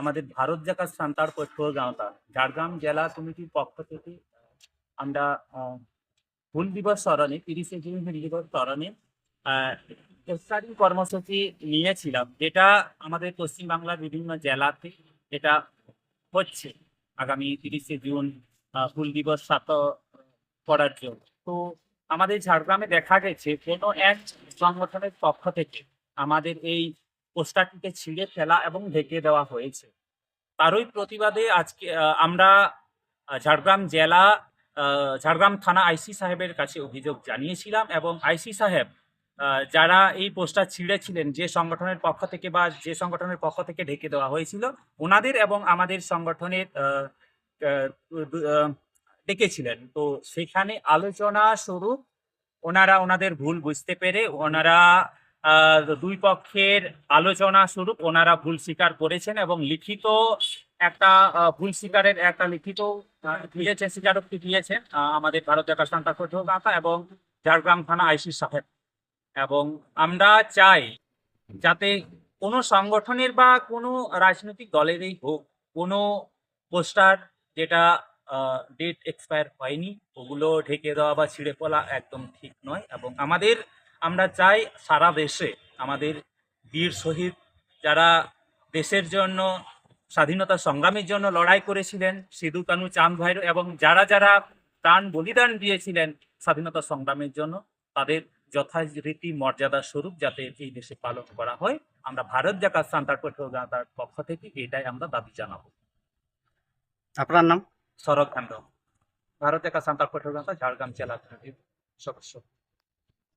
আমাদের ভারত জাকাত সান্তার গাঁওতা ঝাড়গ্রাম জেলা কমিটির পক্ষ থেকে আমরা হুল দিবস স্মরণে, তিরিশে জুন হুল দিবস স্মরণে প্রস্তারিত কর্মসূচি নিয়েছিলাম, যেটা আমাদের পশ্চিমবাংলার বিভিন্ন জেলাতে এটা হচ্ছে আগামী তিরিশে জুন হুল দিবস সাত করার জন্য। তো আমাদের ঝাড়গ্রামে দেখা গেছে, কোনো এক সংগঠনের পক্ষ থেকে আমাদের এই পোস্টারটিকে ছিঁড়ে ফেলা এবং ঢেকে দেওয়া হয়েছে। তারই প্রতিবাদে আজকে আমরা ঝাড়গ্রাম জেলা ঝাড়গ্রাম থানা আইসি সাহেবের কাছে অভিযোগ জানিয়েছিলাম এবং আইসি সাহেব যারা এই পোস্টার ছিঁড়েছিলেন, যে সংগঠনের পক্ষ থেকে বা যে সংগঠনের পক্ষ থেকে ঢেকে দেওয়া হয়েছিল, ওনাদের এবং আমাদের সংগঠনের ডেকেছিলেন। তো সেখানে আলোচনা স্বরূপ ওনারা ওনাদের ভুল বুঝতে পেরে ওনারা দুই পক্ষের আলোচনা স্বরূপ ওনারা ভুল স্বীকার করেছেন এবং লিখিত একটা ভুল স্বীকারের একটা লিখিত আহ, দিয়েছেন স্বীকারোক্তি দিয়েছেন আমাদের ভারত জাকাত সান্তা কঠোরতা এবং ঝাড়গ্রাম থানা আইসি সাহেব। এবং আমরা চাই যাতে কোনো সংগঠনের বা কোনো রাজনৈতিক দলেরই হোক কোনো পোস্টার যেটা ডেট এক্সপায়ার হয়নি ওগুলো ঢেকে দেওয়া বা ছিঁড়ে ফেলা একদম ঠিক নয়। এবং আমাদের আমরা চাই সারা দেশে আমাদের বীর শহীদ যারা দেশের জন্য স্বাধীনতা সংগ্রামের জন্য লড়াই করেছিলেন সিধু কানু চাঁদ ভাইর এবং যারা যারা প্রাণ বলিদান দিয়েছিলেন স্বাধীনতা সংগ্রামের জন্য তাদের যথারীতি মর্যাদা স্বরূপ যাতে এই দেশে পালন করা হয়। আমরা ভারত জাকাত সান্তার কঠোরতার পক্ষ থেকে এটাই আমরা দাবি জানাব। আপনার নাম? শরৎ কান্ড ভারত জাকাত সান্তার কঠোরতা ঝাড়গ্রাম জেলা সদস্য।